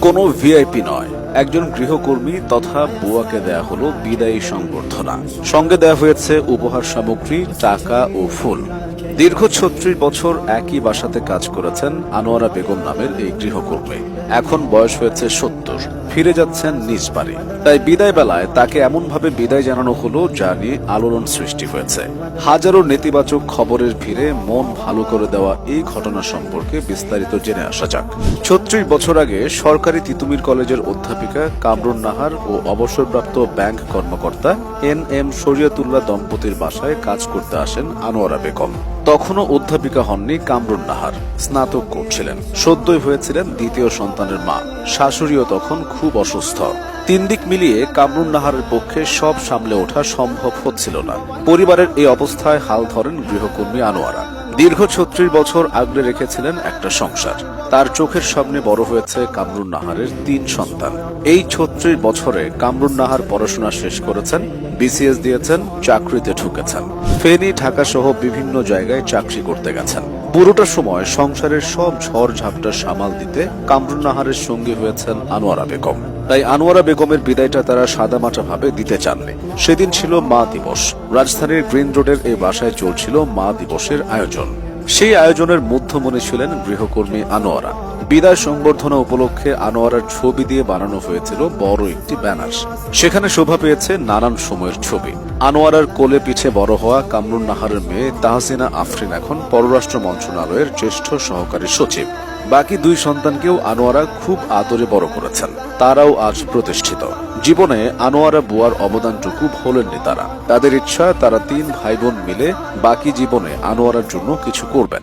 কোনো ভিআইপি নয়। একজন গৃহকর্মী তথা বুয়াকে দেয়া হলো বিদায়ী সংবর্ধনা। সঙ্গে দেয়া হয়েছে উপহার সামগ্রী, টাকা ও ফুল। দীর্ঘ ছত্রিশ বছর একই বাসাতে কাজ করেছেন আনোয়ারা বেগম নামের এই গৃহকর্মী। এখন বয়স হয়েছে সত্তর। ফিরে যাচ্ছেন নিজ বাড়ি। তাই বিদায় বেলায় তাকে এমনভাবে বিদায় জানানো হলো যা নিয়ে আলোড়ন সৃষ্টি হয়েছে। হাজারো নেতিবাচক খবরের ভিড়ে মন ভালো করে দেওয়া এই ঘটনা সম্পর্কে বিস্তারিত জেনে আসা যাক। ছত্রিশ বছর আগে সরকারি তিতুমির কলেজের অধ্যাপিকা কামরুন নাহার ও অবসরপ্রাপ্ত ব্যাংক কর্মকর্তা এন এম শরিয়তুল্লাহ দম্পতির বাসায় কাজ করতে আসেন আনোয়ারা বেগম। তখনও অধ্যাপিকা হননি কামরুন নাহার। স্নাতক করছিলেন। সদ্যই হয়েছিলেন দ্বিতীয় সন্তানের মা। শাশুড়িও তখন খুব অসুস্থ। তিন দিক মিলিয়ে কামরুন নাহারের পক্ষে সব সামলে ওঠা সম্ভব হচ্ছিল না। পরিবারের এই অবস্থায় হাল ধরেন গৃহকর্মী আনোয়ারা। দীর্ঘ ছত্রিশ বছর আগলে রেখেছিলেন একটা সংসার। তার চোখের সামনে বড় হয়েছে কামরুন নাহারের তিন সন্তান। এই ছত্রিশ বছরে কামরুন নাহার পড়াশোনা শেষ করেছেন, বিসিএস দিয়েছেন, চাকরিতে ঢুকেছেন। ফেনী ঢাকা সহ বিভিন্ন জায়গায় চাকরি করতে গেছেন। পুরোটা সময় সংসারের সব ঝড় ঝাপটা সামাল দিতে কামরুন নাহারের সঙ্গী হয়েছেন আনোয়ারা বেগম। তাই আনোয়ারা বেগমের বিদায়টা তারা সাদামাটা ভাবে দিতে চাননি। সেদিন ছিল মা দিবস। রাজধানীর গ্রিন রোডের এই বাসায় চলছিল মা দিবসের আয়োজন। সেই আয়োজনের মধ্যমণি ছিলেন গৃহকর্মী আনোয়ারা। বিদায় সংবর্ধনা উপলক্ষে আনোয়ারার ছবি দিয়ে বানানো হয়েছিল বড় একটি ব্যানার। সেখানে শোভা পেয়েছে নানান সময়ের ছবি। আনোয়ারার কোলে পিছে বড় হওয়া কামরুন নাহারের মেয়ে তাহসিনা আফরিন এখন পররাষ্ট্র মন্ত্রণালয়ের জ্যেষ্ঠ সহকারী সচিব। বাকি দুই সন্তানকেও আনোয়ারা খুব আদরে বড় করেছেন। তারাও আজ প্রতিষ্ঠিত। জীবনে আনোয়ারা বুয়ার অবদানটুকু ভোলেননি তারা। তাদের ইচ্ছা, তারা তিন ভাই বোন মিলে বাকি জীবনে আনোয়ারার জন্য কিছু করবেন।